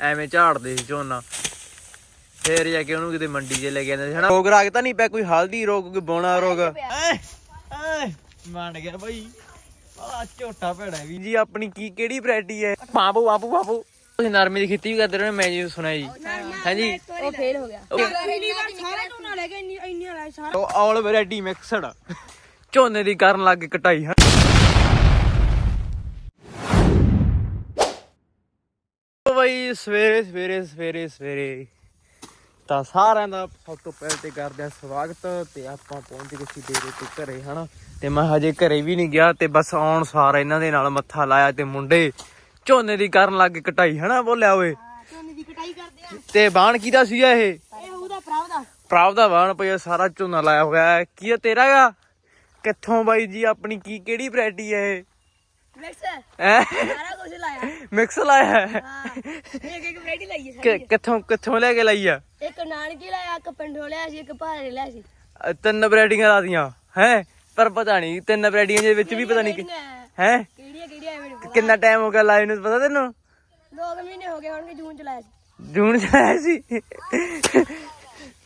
ਐਵੇਂ ਝਾੜਦੇ ਸੀ ਝੋਨਾ। ਫੇਰ ਜਾ ਕੇ ਉਹਨੂੰ ਕਿਤੇ ਮੰਡੀ 'ਚ ਲੈ ਕੇ ਆਉਂਦੇ ਸੀ ਹਨਾ? ਰੋਗ ਰਾਗ ਤਾਂ ਨਹੀਂ ਪਿਆ ਕੋਈ ਹਲਦੀ ਰੋਗ ਕੋਈ ਬੋਣਾ ਰੋਗ? ਐ ਐ ਮੰਨ ਗਿਆ ਭਾਈ ਆ ਝੋਟਾ ਭੇੜਾ ਵੀ। ਜੀ ਆਪਣੀ ਕੀ ਕਿਹੜੀ ਵੈਰਾਈਟੀ ਹੈ? ਬਾਬੂ ਬਾਬੂ ਬਾਬੂ। ਤੁਸੀਂ ਨਰਮੇ ਦੀ ਖੇਤੀ ਵੀ ਕਰਦੇ ਰਹੇ ਮੈਂ ਜੀ ਸੁਣਿਆ ਜੀ। ਹਾਂਜੀ ਉਹ ਫੇਲ ਹੋ ਗਿਆ। ਉਹ- ਪਹਿਲੀ ਵਾਰ ਸਾਰੇ ਝੋਨਾ ਲੈ ਕੇ ਇੰਨੀ ਇੰਨੀ ਵਾਲਾ ਸਾਰਾ। ਉਹ ਆਲ ਵੈਰਾਈਟੀ ਮਿਕਸਡ ਝੋਨੇ ਦੀ ਕਰਨ ਲੱਗ ਗਏ ਕਟਾਈ ਬਈ ਸਵੇਰੇ ਸਵੇਰੇ ਸਵੇਰੇ ਸਵੇਰੇ ਤਾਂ ਸਾਰਿਆਂ ਦਾ ਸਭ ਤੋਂ ਪਹਿਲੇ ਤੇ ਕਰਦੇ ਆ ਸਵਾਗਤ ਤੇ ਆਪਾਂ ਪਹੁੰਚ ਗਏ ਸੀ ਡੇਰੇ ਤੇ ਘਰੇ ਹਨਾ? ਤੇ ਮੈਂ ਹਜੇ ਘਰੇ ਵੀ ਨਹੀਂ ਗਿਆ ਤੇ ਬਸ ਆਉਣ ਸਾਰ ਇਹਨਾਂ ਦੇ ਨਾਲ ਮੱਥਾ ਲਾਇਆ ਤੇ ਮੁੰਡੇ ਝੋਨੇ ਦੀ ਕਰਨ ਲੱਗ ਗਏ ਕਟਾਈ ਹਨਾ ਬੋਲਿਆ ਓਏ? ਝੋਨੇ ਦੀ ਕਟਾਈ ਕਰਦੇ ਆ। ਤੇ ਬਾਣ ਕਿਹਦਾ ਸੀਗਾ ਇਹ? ਇਹ ਉਹਦਾ ਭਰਾ ਦਾ ਪ੍ਰਾਪ ਦਾ ਬਾਣ ਪਿਆ ਸਾਰਾ ਝੋਨਾ ਲਾਇਆ ਹੋਇਆ ਕੀ ਤੇਰਾ ਕਿੱਥੋਂ ਬਾਈ ਜੀ ਆਪਣੀ ਕੀ ਕਿਹੜੀ ਵੈਰਾਈਟੀ ਹੈ ਇਹ? ਮਿਕਸ ਐ ਸਾਰਾ ਕੁਝ ਲਾਇਆ। ਮਿਕਸ ਲਾਇਆ। ਹੈ। ਹਾਂ ਇੱਕ ਇੱਕ ਵੈਰਾਈਟੀ ਲਾਈ ਹੈ ਕਿ- ਕਿੱਥੋਂ ਕਿੱਥੋਂ ਲੈ ਕੇ ਲਈ ਆ? ਇੱਕ ਨਾਨਕੀ ਲਾਇਆ ਇੱਕ ਪਿੰਡੋਂ ਲਿਆ ਸੀ ਇੱਕ ਭਾਰੇ ਲਿਆ ਸੀ। ਅ, ਤਿੰਨ ਵੈਰਾਈਟੀਆਂ ਲਾਦੀਆਂ ਹੈ? ਪਰ ਪਤਾ ਨਹੀਂ ਤਿੰਨ ਵੈਰਾਈਟੀਆਂ ਦੇ ਵਿੱਚ ਵੀ ਪਤਾ ਨਹੀਂ ਹੈ? ਕਿਹੜੀਆਂ ਕਿਹੜੀਆਂ ਐਵੇਂ ਨੀ ਪਤਾ? ਕਿੰਨਾ ਟਾਈਮ ਹੋ ਗਿਆ ਲਾਏ ਨੂੰ ਪਤਾ ਤੈਨੂੰ? ਦੋ ਕੁ ਮਹੀਨੇ ਹੋ ਗਏ ਹੋਣਗੇ ਜੂਨ ਚ ਲਾਇਆ ਸੀ। ਜੂਨ ਚ ਆਇਆ ਸੀ?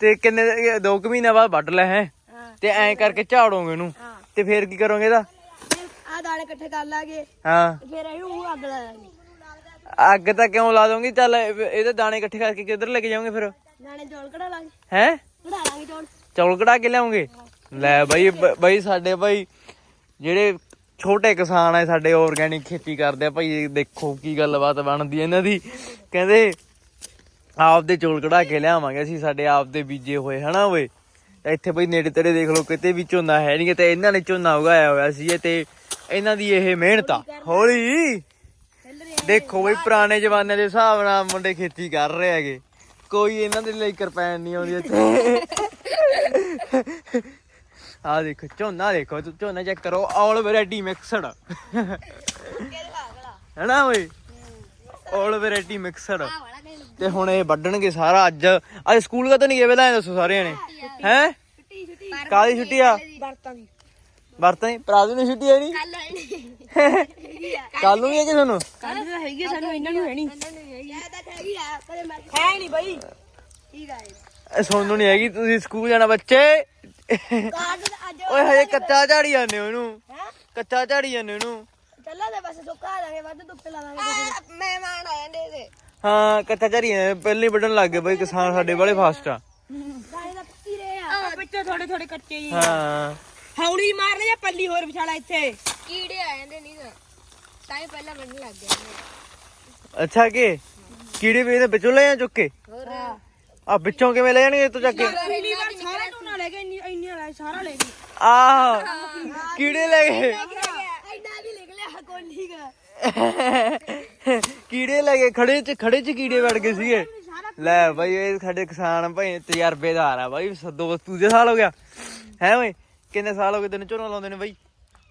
ਤੇ ਕਿੰਨੇ ਦੋ ਕੁ ਮਹੀਨੇ ਬਾਅਦ ਵੱਢ ਲੈ ਹੈ? ਹਾਂ। ਤੇ ਐਂ ਕਰਕੇ ਝਾੜੋਗੇ ਇਹਨੂੰ। ਹਾਂ। ਤੇ ਫੇਰ ਕੀ ਕਰੋਗੇ ਇਹਦਾ? ਦਾਣੇ ਇਕੱਠੇ ਕਰ ਲਾਗੇ। ਹਾਂ। ਫਿਰ ਇਹਨੂੰ ਅੱਗ ਲਾ ਦਾਂਗੇ ਅੱਗ ਤਾਂ ਕਿਉਂ ਲਾ ਦੋਗੇ ਚੱਲ ਇਹ- ਇਹਦੇ ਦਾਣੇ ਇਕੱਠੇ ਕਰਕੇ ਕਿੱਧਰ ਲੈ ਕੇ ਜਾਓਗੇ ਫਿਰ? ਦਾਣੇ ਚੌਲ ਕਢਾ ਲਾਂਗੇ। ਹੈ? ਕਢਾ ਲਾਂਗੇ ਚੌਲ। ਚੌਲ ਕਢਾ ਕੇ ਲਿਆਉਂਗੇ? ਲੈ ਬਾਈ ਬ- ਬਾਈ ਸਾਡੇ ਬਾਈ ਜਿਹੜੇ ਛੋਟੇ ਕਿਸਾਨ ਆ ਸਾਡੇ ਆਰਗੈਨਿਕ ਖੇਤੀ ਕਰਦੇ ਆ। ਭਾਈ ਦੇਖੋ ਕੀ ਗੱਲਬਾਤ ਬਣਦੀ ਹੈ ਇਹਨਾਂ ਦੀ। ਕਹਿੰਦੇ ਆਪਦੇ ਚੌਲ ਕਢਾ ਕੇ ਲਿਆਵਾਂਗੇ। ਅਸੀਂ ਸਾਡੇ ਆਪਦੇ ਬੀਜੇ ਹੋਏ ਹਨਾ ਓਏ? ਤੇ ਇੱਥੇ ਬਈ ਨੇੜੇ ਤੇੜੇ ਦੇਖ ਲਓ ਕਿਤੇ ਵੀ ਝੋਨਾ ਹੈ ਨਹੀਂ ਤੇ ਇਹਨਾਂ ਨੇ ਝੋਨਾ ਉਗਾਇਆ ਹੋਇਆ ਸੀ ਇਹ ਤੇ ਇਹਨਾਂ ਦੀ ਇਹ ਮਿਹਨਤ ਆ। ਹੌਲੀ। ਦੇਖੋ ਬਈ, ਪੁਰਾਣੇ ਜ਼ਮਾਨੇ ਦੇ ਹਿਸਾਬ ਨਾਲ ਮੁੰਡੇ ਖੇਤੀ ਕਰ ਰਹੇ ਹੈਗੇ। ਕੋਈ ਇਹਨਾਂ ਦੇ ਲਈ ਕਰਪੈਨ ਨਹੀਂ ਆਉਂਦੀ ਇੱਥੇ। ਆ ਦੇਖੋ, ਝੋਨਾ ਦੇਖੋ ਝੋਨਾ ਚੈੱਕ ਕਰੋ ਆਲ ਵੈਰਾਈਟੀ ਮਿਕਸਡ ਹੈਨਾ ਓਏ ਆਲ ਵੈਰਾਈਟੀ ਮਿਕਸਡ ਤੇ ਹੁਣ ਇਹ ਵੱਢਣਗੇ ਸਾਰਾ ਅੱਜ। ਅੱਜ ਸਕੂਲ ਕਦੋਂ ਨਹੀਂ ਗਏ, ਪਹਿਲਾਂ ਦੱਸੋ ਸਾਰਿਆਂ ਨੇ। ਹੈ? ਕਾਲੀ ਛੁੱਟੀ ਆ? ਵਰਤਾਂ ਦੀ ਵਰਤਾਂ ਦੀ ਪ੍ਰਾਜੂ ਨੂੰ ਛੁੱਟੀ ਹੈ ਨਹੀਂ ਕੱਲ ਨੂੰ। ਵੀ ਹੈ ਕਿ ਤੁਹਾਨੂੰ ਕੱਲ ਤਾਂ ਹੈਗੀ ਸਾਨੂੰ ਇਹਨਾਂ ਨੂੰ ਹੈ ਨਹੀਂ ਇਹ ਤਾਂ ਹੈਗੀ ਆ ਕਦੇ ਮੈਂ ਹੈ ਨਹੀਂ ਬਈ। ਠੀਕ ਆ ਇਹ। ਸੋਨੂੰ ਨਹੀਂ ਹੈਗੀ ਤੁਸੀਂ ਸਕੂਲ ਜਾਣਾ ਬੱਚੇ। ਓਏ ਹਜੇ ਕੱਚਾ ਝਾੜੀ ਜਾਂਦੇ ਹੋ ਹੈ? ਕੱਚਾ ਝਾੜੀ ਜਾਂਦੇ ਹੋ ਇਹਨੂੰ। ਚੱਲਾ ਦੇ ਬਸ ਸੁੱਕਾ ਲਾਂਗੇ ਵੱਧ ਧੁੱਪੇ ਲਾਵਾਂਗੇ ਮਹਿਮਾਨ ਆ ਜਾਂਦੇ ਇਹਦੇ। ਹਾਂ ਕੱਚਾ ਝਾੜੀ ਪਹਿਲਾਂ ਹੀ ਵੱਢਣ ਲੱਗ ਗਏ ਬਈ ਕਿਸਾਨ ਸਾਡੇ ਵਾਲੇ ਫਾਸਟ ਆ। ਦਾਣੇ ਦਾ ਪੱਕੀ ਰਹੇ ਆ। ਵਿੱਚੋਂ ਥੋੜੇ ਥੋੜੇ ਕੱਚੇ ਹੀ ਹਾਂ। ਹੌਲੀ ਮਾਰ ਲੈ ਜਾਂ ਪੱਲੀ ਹੋਰ ਵਿਛਾਲਾ ਇੱਥੇ। ਕੀੜੇ ਆ ਜਾਂਦੇ ਨਹੀਂ ਤਾਂ। ਤਾਂ ਹੀ ਪਹਿਲਾਂ ਵੱਢਣ ਲੱਗ ਗਿਆ ਅੱਛਾ ਕਿ? ਕੀੜੇ ਵੀ ਇਹਦੇ ਵਿੱਚੋਂ ਲੈ ਜਾਂ ਚੁੱਕ ਕੇ? ਹੋਰ? ਆ ਵਿੱਚੋਂ ਕਿਵੇਂ ਲੈ ਜਾਣਗੇ ਤੂੰ ਚੱਕ ਕੇ? ਪਹਿਲੀ ਵਾਰ ਸਾਰਾ ਝੋਨਾ ਲੈ ਕੇ ਇੰਨੀ ਇੰਨੀ ਵਾਲਾ ਸਾਰਾ ਲੈ ਗਈ ਆਹ ਕੀੜੇ ਲੈ ਗਏ। ਐਡਾ ਵੀ ਲਿਖ ਲਿਆ ਕੋਲੀ ਦਾ। ਕੀੜੇ ਲੈ ਗਏ ਖੜੇ ਚ ਖੜੇ ਚ ਕੀੜੇ ਵੜ ਗਏ ਸੀਗੇ। ਲੈ ਬਾਈ ਇਹ ਸਾਡੇ ਕਿਸਾਨ ਭਾਈ ਤਜਰਬੇਦਾਰ ਆ ਬਾਈ ਦੋ ਦੂਜੇ ਸਾਲ ਹੋ ਗਿਆ। ਹੈ ਓਏ? ਕਿੰਨੇ ਸਾਲ ਹੋ ਗਏ ਤੈਨੂੰ ਝੋਨਾ ਲਾਉਂਦੇ ਨੇ ਬਾਈ?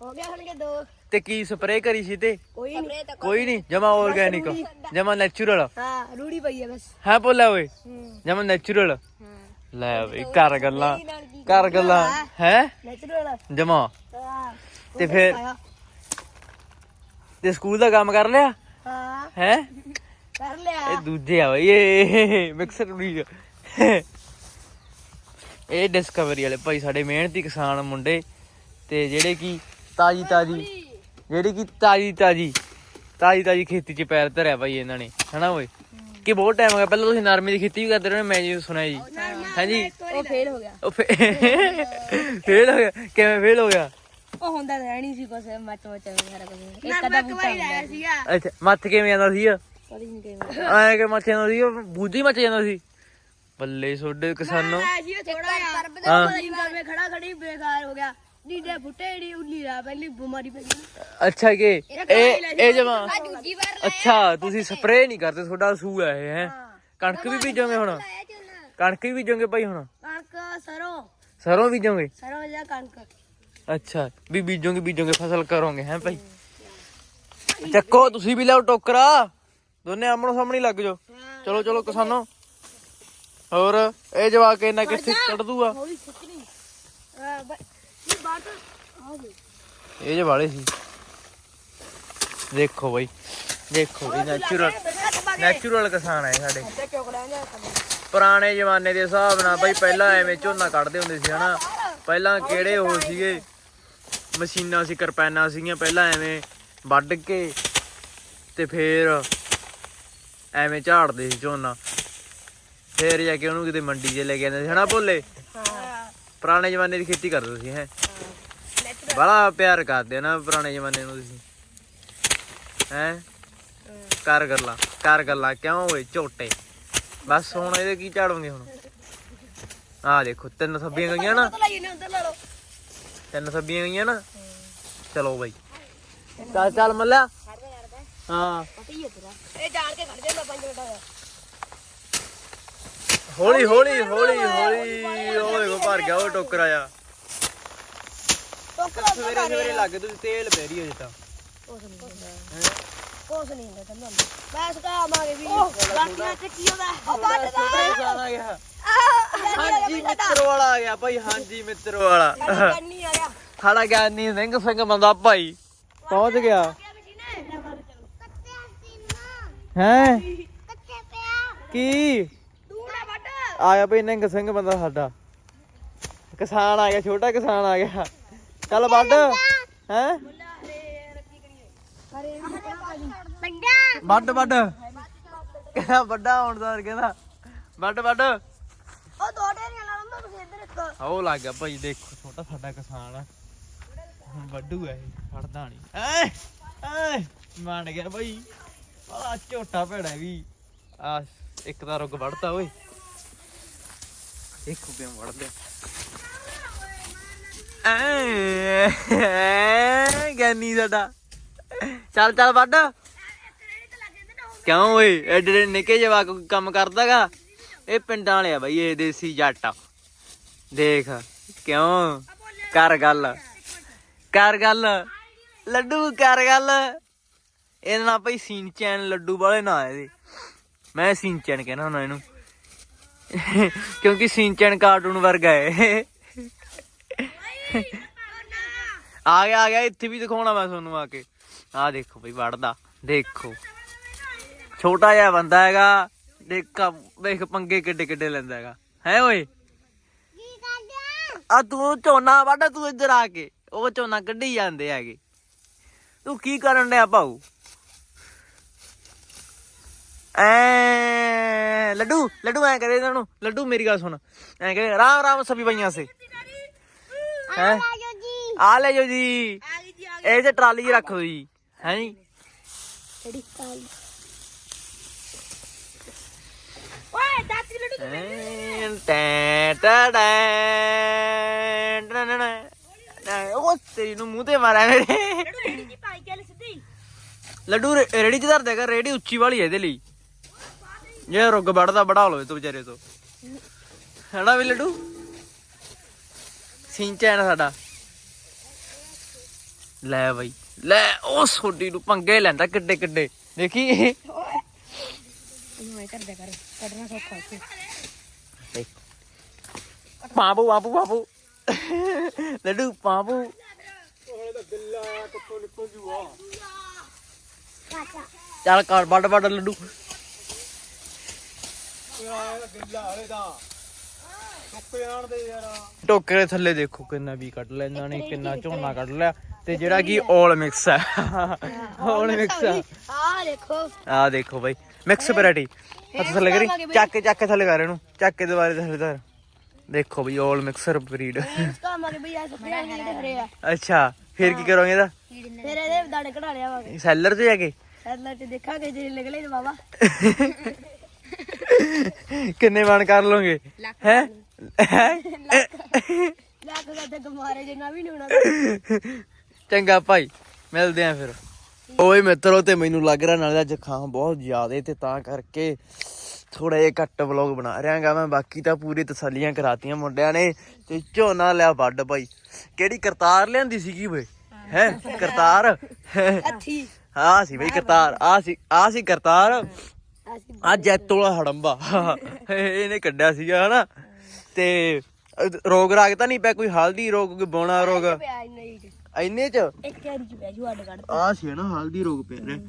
ਹੋ ਗਿਆ ਹੁਣ ਕੇ ਦੋ। ਤੇ ਕੀ ਸਪਰੇਅ ਕਰੀ ਸੀ ਤੇ? ਕੋਈ ਨਹੀਂ ਕੋਈ ਨਹੀਂ ਜਮਾ ਆਰਗੈਨਿਕ ਜਮਾ ਨੈਚੁਰਲ ਹਾਂ ਰੂੜੀ ਪਈ ਹੈ ਬਸ। ਹੈ ਬੋਲਿਆ ਓਏ? ਜਮਾ ਨੈਚੁਰਲ ਲੈ ਬਈ ਕਰ ਗੱਲਾਂ ਕਰ ਗੱਲਾਂ। ਹੈ? ਨੈਚੁਰਲ ਜਮਾ। ਹਾਂ। ਤੇ ਫਿਰ? ਤੇ ਸਕੂਲ ਦਾ ਕੰਮ ਕਰ ਲਿਆ? ਹਾਂ। ਹੈ? ਕਰ ਲਿਆ। ਇਹ ਦੂਜੇ ਆ ਬਈ ਇਹ ਮਿਕਸਰ ਰੂੜੀ ਇਹ ਡਿਸਕਵਰੀ ਵਾਲੇ ਭਾਈ ਸਾਡੇ ਮਿਹਨਤੀ ਕਿਸਾਨ ਮੁੰਡੇ ਤੇ ਜਿਹੜੇ ਕੀ ਤਾਜੀ ਤਾਜੀ ਜਿਹੜੀ ਕੀ ਤਾਜੀ ਤਾਜੀ ਤਾਜੀ ਤਾਜੀ ਖੇਤੀ 'ਚ ਪੈਰ ਧਰਿਆ ਭਾਈ ਇਹਨਾਂ ਨੇ ਹਨਾ ਓਏ? ਕਿ ਬਹੁਤ ਟਾਈਮ ਹੋ ਗਿਆ ਪਹਿਲਾਂ ਤੁਸੀਂ ਨਰਮੇ ਦੀ ਖੇਤੀ ਵੀ ਕਰਦੇ ਰਹੇ ਮੈਂ ਜੀ ਸੁਣਿਆ ਜੀ। ਹਾਂਜੀ ਉਹ ਫੇਲ ਹੋ ਗਿਆ। ਉਹ ਫੇਲ ਹੋ ਗਿਆ? ਕਿਵੇਂ ਫੇਲ ਹੋ ਗਿਆ? ਉਹ ਹੁੰਦਾ ਤਾਂ ਨਹੀਂ ਸੀ ਕੁਛ ਮੱਚ ਮੱਚ ਸਾਰਾ ਕੁਝ ਇੱਕ ਅੱਧਾ ਬੂਟਾ ਹੁੰਦਾ ਸੀਗਾ। ਅੱਛਾ ਮੱਥ ਕਿਵੇਂ ਜਾਂਦਾ ਸੀ? ਪਤਾ ਨਹੀਂ ਕਿਵੇਂ। ਐ ਕਿ ਮੱਥ ਜਾਂਦਾ ਸੀ ਉਹ ਬੂਝੀ ਮੱਚ ਜਾਂਦਾ ਸੀ? ਬੱਲੇ ਸੋਡੇ ਕਿਸਾਨੋ। ਸੀ ਥੋੜਾ ਜਿਹਾ ਹਾਂ। ਪਤਾ ਨਹੀਂ ਕਵੇਂ ਖੜਾ ਖੜੀ ਬੇਕਾਰ ਹੋ ਗਿਆ। ਨੀਡੇ ਫੁੱਟੇ ੜੀ ਉੱਲੀ ਦਾ ਪਹਿਲੀ ਬਿਮਾਰੀ ਪੈ ਗਈ। ਅੱਛਾ ਕਿ ਇਹ ਇਹ ਜਮਾ ਦੂਜੀ ਵਾਰ ਅੱਛਾ ਤੁਸੀਂ ਸਪਰੇਅ ਨਹੀਂ ਕਰਦੇ ਤੁਹਾਡਾ ਸੂ ਹੈ ਇਹ ਹੈ। ਕਣਕ ਵੀ ਬੀਜੋਗੇ ਹੁਣ? ਲਾਇਆ ਝੋਨਾ ਕਣਕ ਵੀ ਬੀਜੋਗੇ ਭਾਈ ਹੁਣ? ਕਣਕ ਸਰੋਂ। ਸਰੋਂ ਬੀਜੋਗੇ? ਸਰੋਂ ਜਾਂ ਕਣਕ। ਅੱਛਾ ਵੀ ਬੀਜੋਗੇ ਬੀਜੋਗੇ ਫਸਲ ਕਰੋਗੇ ਹੈ ਭਾਈ? ਚੱਕੋ ਤੁਸੀਂ ਵੀ ਲਿਆਓ ਟੋਕਰਾ। ਦੋਨੇ ਆਮਣੋ ਸਾਹਮਣੇ ਲੱਗ ਜਾਓ। ਚਲੋ ਚਲੋ ਕਿਸਾਨੋ। ਹੋਰ ਇਹ ਜਵਾ ਕੇ ਇਹਨਾਂ ਕਿੱਥੇ ਕੱਢ ਦੂਗਾ ਹੌਲੀ ਇਹ ਬਾਤ ਆ ਗਈ ਇਹ ਜੇ ਵਾਲੇ ਸੀ। ਦੇਖੋ ਬਈ। ਦੇਖੋ ਵੀ ਨੈਚੁਰਲ ਨੈਚੁਰਲ ਕਿਸਾਨ ਹੈ ਸਾਡੇ। ਨੇ? ਪੁਰਾਣੇ ਜ਼ਮਾਨੇ ਦੇ ਹਿਸਾਬ ਨਾਲ ਬਈ ਪਹਿਲਾਂ ਐਵੇਂ ਝੋਨਾ ਕੱਢਦੇ ਹੁੰਦੇ ਸੀ ਹਨਾ? ਪਹਿਲਾਂ ਕਿਹੜੇ ਉਹ ਸੀਗੇ? ਮਸ਼ੀਨਾਂ ਸੀ ਕਿਰਪਾਨਾਂ ਸੀਗੀਆਂ ਪਹਿਲਾਂ ਐਵੇਂ ਵੱਢ ਕੇ ਤੇ ਫੇਰ ਐਵੇਂ ਝਾੜਦੇ ਸੀ ਝੋਨਾ। ਫੇਰ ਜਾ ਕੇ ਉਹਨੂੰ ਕਿਤੇ ਮੰਡੀ 'ਚ ਲੈ ਕੇ ਆਉਂਦੇ ਸੀ ਹਨਾ ਭੋਲੇ? ਹਾਂ ਪੁਰਾਣੇ ਜ਼ਮਾਨੇ ਦੀ ਖੇਤੀ ਕਰਦੇ ਸੀ ਹੈ? ਬੜਾ ਪਿਆਰ ਕਰਦੇ ਆ ਨਾ ਪੁਰਾਣੇ ਜ਼ਮਾਨੇ ਨੂੰ ਤੁਸੀਂ। ਹੈ? ਕਰ ਗੱਲਾਂ ਕਰ ਗੱਲਾਂ ਕਿਉਂ ਓਏ ਝੋਟੇ? ਬਸ ਹੁਣ ਇਹਦੇ ਕੀ ਝਾੜੋਗੇ ਹੁਣ? ਆਹ ਦੇਖੋ ਤਿੰਨ ਸੱਬੀਆਂ ਗਈਆਂ ਨਾ। ਤਿੰਨ ਸੱਬੀਆਂ ਗਈਆਂ ਨਾ। ਚਲੋ ਬਾਈ। ਚੱਲ ਚੱਲ ਮੱਲਾ ਹਾਂ। ਇਹ ਜਾਣ ਕੇ ਖੜ ਜਾ ਮੈਂ 5 ਮਿੰਟ ਹੋਇਆ। ਹੌਲੀ ਹੌਲੀ ਹੌਲੀ ਹੌਲੀ ਉਹ ਦੇਖੋ ਭਰ ਗਿਆ ਉਹ ਟੋਕਰਾ ਆ। ਟੋਕਰਾ ਸਵੇਰੇ ਸਵੇਰੇ ਲੱਗ ਤੁਸੀਂ ਤੇਲ ਪੈ ਰਹੀ ਹੋ ਜਿੱਤਾ ਕੁਛ ਨਹੀਂ ਹੁੰਦਾ। ਕੁਛ ਨਹੀਂ ਹੁੰਦਾ ਤੈਨੂੰ ਬਸ ਕਾ ਆਵਾਂਗੇ ਵੀ। ਬਾਕੀਆਂ ਚ ਕੀ ਹੁੰਦਾ ਉਹ ਵੱਢ ਦਾ ਆ ਗਿਆ। ਹਾਂਜੀ ਮਿੱਤਰ ਵਾਲਾ ਆ ਗਿਆ ਭਾਈ ਹਾਂਜੀ ਮਿੱਤਰ ਵਾਲਾ। ਕੰਨੀ ਆ ਗਿਆ ਸਾਡਾ ਗਿਆਨੀ ਸਿੰਘ ਸਿੰਘ ਬੰਦਾ ਭਾਈ। ਪਹੁੰਚ ਗਿਆ। ਹੈ? ਕੀ? ਤੂੰ ਆਇਆ ਭਾਈ ਨਿੰਗ ਸਿੰਘ ਬੰਦਾ ਸਾਡਾ। ਕਿਸਾਨ ਆ ਗਿਆ ਛੋਟਾ ਕਿਸਾਨ ਆ ਗਿਆ। ਚੱਲ ਵੱਢ। ਹੈ? ਵੱਢ ਵੱਢ। ਕਹਿੰਦਾ ਵੱਡਾ ਹੋਣ ਦਾ ਕਹਿੰਦਾ ਵੱਢ ਵੱਢ। ਉਹ ਦੋ ਢੇਰੀਆਂ ਲਾ ਲੰਦਾ ਤੁਸੀਂ ਇੱਧਰ ਇੱਕ। ਉਹ ਲੱਗ ਗਿਆ ਭਾਈ ਦੇਖੋ ਛੋਟਾ ਸਾਡਾ ਕਿਸਾਨ ਆ। ਹੁਣ ਵੱਡੂ ਐ ਫੜਦਾ ਨਹੀਂ ਐ ਐ ਮੰਨ ਗਿਆ ਭਾਈ। ਆ ਝੋਟਾ ਭੇੜਾ ਵੀ। ਆ ਇੱਕ ਤਾਂ ਰੁੱਗ ਵੜਦਾ ਓਏ। ਦੇਖੋ ਕਿਵੇਂ ਵੜਦੇ ਐ ਗੈਨੀ ਸਾਡਾ। ਚੱਲ ਚੱਲ ਵੱਡ ਕਿਉਂ ਓਏ? ਐਡੇ ਐਡੇ ਨਿੱਕੇ ਜਵਾਕ ਕੰਮ ਕਰਦਾਗਾ। ਇਹ ਪਿੰਡਾਂ ਵਾਲੇ ਆ ਬਾਈ, ਇਹ ਦੇਸੀ ਜੱਟ ਦੇਖ, ਕਿਉਂ? ਕਰ ਗੱਲ। ਕਰ ਗੱਲ। ਲੱਡੂ, ਕਰ ਗੱਲ। ਇਹਦਾ ਨਾਂ ਭਾਈ ਸੀਨ ਚੈਨ ਲੱਡੂ ਵਾਲੇ ਨਾ ਇਹਦੇ ਮੈਂ ਸੀਨ ਚੈਨ ਕਹਿਣਾ ਹੁੰਦਾ ਇਹਨੂੰ। ਕਿਉਂਕਿ ਸੀਨ ਚੈਨ ਕਾਰਟੂਨ ਵਰਗਾ ਹੈ। ਆ ਗਿਆ ਆ ਗਿਆ, ਇੱਥੇ ਵੀ ਦਿਖਾਉਣਾ ਮੈਂ ਤੁਹਾਨੂੰ ਆ ਕੇ। ਆ ਦੇਖੋ ਭਾਈ ਵੜਦਾ। ਦੇਖੋ। ਛੋਟਾ ਜਿਹਾ ਬੰਦਾ ਹੈਗਾ, ਦੇਖ ਦੇਖ ਪੰਗੇ ਕਿੱਡੇ ਕਿੱਡੇ ਲੈਂਦਾ ਹੈਗਾ। ਹੈ ਓਏ? ਆ ਤੂੰ ਝੋਨਾ ਵੱਢ, ਤੂੰ ਇੱਧਰ ਆ ਕੇ। ਉਹ ਝੋਨਾ ਕੱਢੀ ਜਾਂਦੇ ਹੈਗੇ। ਤੂੰ ਕੀ ਕਰਨ ਡਿਆ ਭਾਊ? ਐ ਲੱਡੂ ਲੱਡੂ ਐ ਕਰੇ ਇਹਨਾਂ ਨੂੰ। ਲੱਡੂ ਮੇਰੀ ਗੱਲ ਸੁਣ। ਐ ਕਰੇ ਰਾਮ ਰਾਮ ਸਭੀ ਪਈਆਂ ਸੇ। ਹੈ? ਆ ਲੈ ਜੋ ਜੀ। ਆ ਗਈ ਜੀ ਆ ਇਹ ਤੇ ਟਰਾਲੀ 'ਚ ਰੱਖ ਦੋ ਜੀ। ਹੈ ਜੀ? ਕਿਹੜੀ ਕਾਲੀ ਓਏ ਦਾਤੀ ਲੱਡੂ ਟੈਂ। ਉਹ ਤੇਰੀ ਨੂੰ ਮੂੰਹ ਤੇ ਮਾਰਿਆ ਮੇਰੇ। ਲੱਡੂ ਰੇੜੀ ਚ ਧਰ ਦੇਗਾ ਰੇੜੀ ਉੱਚੀ ਵਾਲੀ ਹੈ ਇਹਦੇ ਲਈ। ਜੇ ਰੁੱਗ ਵੜਦਾ ਬੜਾ ਲੋ ਤੂੰ ਵਿਚਾਰੇ ਤੋਂ। ਹੈਨਾ ਵੀ ਲੱਡੂ? ਸਿੰਚਾ ਸਾਡਾ। ਲੈ ਬਈ, ਲੈ, ਉਹ ਛੋਟੀ ਨੂੰ ਪੰਗੇ ਲੈਂਦਾ ਕਿੱਡੇ ਕਿੱਡੇ। ਦੇਖੀ ਇਹਨੂੰ ਐ ਕਰਦੇ ਕਰ ਕੱਢਣਾ ਸੌਖਾ ਸੀ ਦੇਖ ਬਾਬੂ ਬਾਬੂ ਬਾਬੂ ਲੱਡੂ ਬਾਬੂ ਚੱਲ ਕਰ ਵੱਡ ਵੱਡ ਲੱਡੂ। ਟੋਕਰੇ ਥੱਲੇ ਦੇਖੋ ਕਿੰਨਾ ਵੀ ਕੱਢ ਲਿਆ ਇਹਨਾਂ ਨੇ ਕਿੰਨਾ ਝੋਨਾ ਕੱਢ ਲਿਆ ਤੇ ਜਿਹੜਾ ਕੀ 올 ਮਿਕਸ ਹੈ 올 ਮਿਕਸ ਆ ਆ ਦੇਖੋ ਆ ਦੇਖੋ ਬਾਈ ਮਿਕਸ ਵੈਰਾਈਟੀ ਹੱਥ ਥੱਲੇ ਕਰੀ ਚੱਕ ਕੇ ਚੱਕ ਕੇ ਥੱਲੇ ਕਰ ਇਹਨੂੰ ਚੱਕ ਕੇ ਦੁਬਾਰੇ ਥੱਲੇ ਧਰ ਦੇਖੋ ਬਈ 올 ਮਿਕਸਰ ਬਰੀਡ ਇਸਕਾ ਮਾਰੇ ਬਈ ਆ ਸਪਰੇ ਜਿਹੜੇ ਖਰੇ ਆ ਅੱਛਾ ਫਿਰ ਕੀ ਕਰੋਗੇ ਇਹਦਾ ਫਿਰ ਇਹਦੇ ਦਾੜੇ ਕਢਾ ਲਿਆ ਵਾਗੇ ਸੈਲਰ 'ਚ ਜਾ ਕੇ ਸੈਲਰ ਚ ਦੇਖਾਂਗੇ ਜੇ ਨਿਕਲੇ ਤਾਂ ਬਾਬਾ ਕਿੰਨੇ ਮਣ ਕਰ ਲੋਗੇ ਹੈ? ਲੱਖ ਦਾ ਤੇ ਮਾਰੇ ਜੇ ਨਾ ਵੀ ਨਹੀਂ ਹੋਣਾ ਚੰਗਾ ਭਾਈ ਮਿਲਦੇ ਆ ਫਿਰ। ਓਏ ਮਿੱਤਰੋ ਤੇ ਮੈਨੂੰ ਲੱਗ ਰਿਹਾ ਨਾਲੇ ਅੱਜ ਖਾਂ ਬਹੁਤ ਜ਼ਿਆਦੇ ਤੇ ਤਾਂ ਕਰਕੇ ਥੋੜਾ ਜਿਹਾ ਘੱਟ ਵਲੌਗ ਬਣਾ ਰਿਹਾਗਾ ਮੈਂ। ਬਾਕੀ ਤਾਂ ਪੂਰੀ ਤਸੱਲੀਆਂ ਕਰਾਤੀਆਂ ਮੁੰਡਿਆਂ ਨੇ ਤੇ ਝੋਨਾ ਲਿਆ ਵੱਡ ਭਾਈ। ਕਿਹੜੀ ਕਰਤਾਰ ਲਿਆਂਦੀ ਸੀਗੀ ਓਏ? ਹੈ? ਕਰਤਾਰ? ਅੱਥੀ। ਆ ਸੀ ਬਈ ਕਰਤਾਰ ਆ ਸੀ ਆ ਸੀ ਕਰਤਾਰ। ਅਸੀਂ ਆ ਜੈਤੋਲਾ ਹੜੰਬਾ। ਇਹਨੇ ਕੱਢਿਆ ਸੀਗਾ ਹਨਾ? ਤੇ ਰੋਗ ਰਾਗ ਤਾਂ ਨਹੀਂ ਪਿਆ ਕੋਈ ਹਲਦੀ ਰੋਗ ਕੋਈ ਬੋਣਾ ਰੋਗ? ਪਿਆ ਚ। ਇੰਨੇ ਚ? ਇੱਕ ਕੈਰੀ ਚ ਪਿਆ ਜੂ ਅੱਡ ਕੱਢ ਆ ਸੀ ਨਾ ਹਲਦੀ ਰੋਗ ਪਿਆ ਨੇ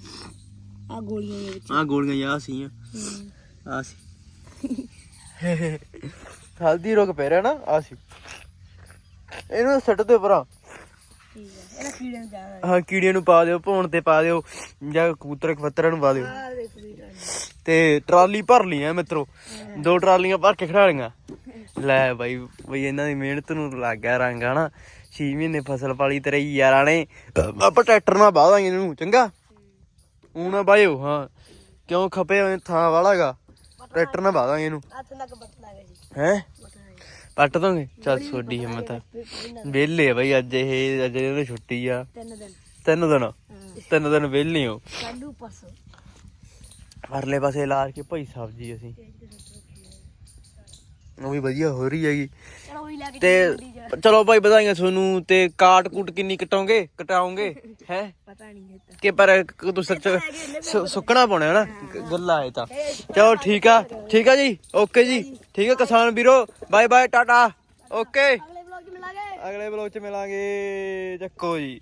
ਆ ਗੋਲੀਆਂ ਦੇ ਵਿੱਚ। ਆ ਗੋਲੀਆਂ ਆ ਸੀ ਆ ਸੀ। ਹਲਦੀ ਰੋਕ ਪੈ ਰਿਹਾ ਨਾ ਆ ਸੀ। ਇਹਨੂੰ ਸੱਟ ਦੇ ਭਰਾ ਠੀਕ ਹੈ। ਕੀੜੇ ਨੂੰ ਜਾਣਾ ਹਾਂ। ਕੀੜੀਆਂ ਨੂੰ ਪਾ ਦਿਓ ਭੌਣ ਤੇ ਪਾ ਦਿਓ ਜਾਂ ਕਬੂਤਰ ਖਵੱਤਰਾਂ ਨੂੰ ਪਾ ਦਿਓ। ਆ ਦੇਖ ਵੀ ਤੇ ਟਰਾਲੀ ਭਰ ਲਈ ਐ ਮਿੱਤਰੋ। ਦੋ ਟਰਾਲੀਆਂ ਭਰ ਕੇ ਖੜਾ ਲਈਆਂ। ਲੈ ਬਾਈ ਬਈ ਇਹਨਾਂ ਦੀ ਮਿਹਨਤ ਨੂੰ ਲੱਗ ਗਿਆ ਰੰਗ ਹਨਾ। 6 ਮਹੀਨੇ ਫਸਲ ਪਾਲੀ ਤੇਰੇ ਯਾਰਾਂ ਨੇ ਆਪਾਂ ਟਰੈਕਟਰ ਨਾਲ ਬਾਹ ਦਾਂਗੇ ਇਹਨੂੰ ਚੰਗਾ? ਨਾ ਬਾਇਓ ਹਾਂ। ਕਿਉਂ ਖਪੇ ਹੋਏ ਥਾਂ ਵਾਲਾਗਾ? ਟਰੈਕਟਰ ਨਾਲ ਬਾਹ ਦਾਂਗੇ ਇਹਨੂੰ। ਹੱਥ ਲੱਗ ਬੱਟ ਲੱਗ ਜੀ। ਹੈ? ਪੱਟ ਦੋਗੇ? ਚੱਲ ਛੋਡੀ ਹਿੰਮਤ ਆ। ਵਿਹਲੇ ਆ ਬਈ ਅੱਜ ਇਹ, ਅੱਜ ਇਹਨਾਂ ਦੀ ਛੁੱਟੀ ਆ। ਤਿੰਨ ਦਿਨ। ਤਿੰਨ ਦਿਨ ਤਿੰਨ ਦਿਨ ਵਿਹਲੇ ਹੋ। ਕੱਲੂ ਪਰਸੋਂ ਪਰਲੇ ਪਾਸੇ ਲਾ ਕੇ ਭਾਈ ਸਬਜ਼ੀ ਅਸੀਂ। ਉਹ ਵੀ ਵਧੀਆ ਹੋ ਰਹੀ ਹੈਗੀ। ਚਲੋ ਤੇ ਚਲੋ ਭਾਈ ਵਧਾਈਆਂ ਤੁਹਾਨੂੰ। ਤੇ ਕਾਟ ਕੂਟ ਕਿੰਨੀ ਕਟਾਉਂਗੇ ਕਟਾਉਂਗੇ ਹੈ? ਪਤਾ ਨਹੀਂ ਕਿ ਪਰ ਤੂੰ ਸੱਚ ਸੁੱਕਣਾ ਪਾਉਣਾ ਹੈ ਨਾ? ਗੱਲਾਂ ਆਏ ਤਾਂ। ਚਲੋ ਠੀਕ ਆ। ਠੀਕ ਆ ਜੀ? ਓਕੇ ਜੀ। ਠੀਕ ਆ ਕਿਸਾਨ ਵੀਰੋ ਬਾਏ ਬਾਏ ਟਾਟਾ। ਓਕੇ ਅਗਲੇ ਵਲੌਗ 'ਚ ਮਿਲਾਂਗੇ। ਅਗਲੇ ਬਲੌਗ ਚ ਮਿਲਾਂਗੇ। ਚੱਕੋ ਜੀ।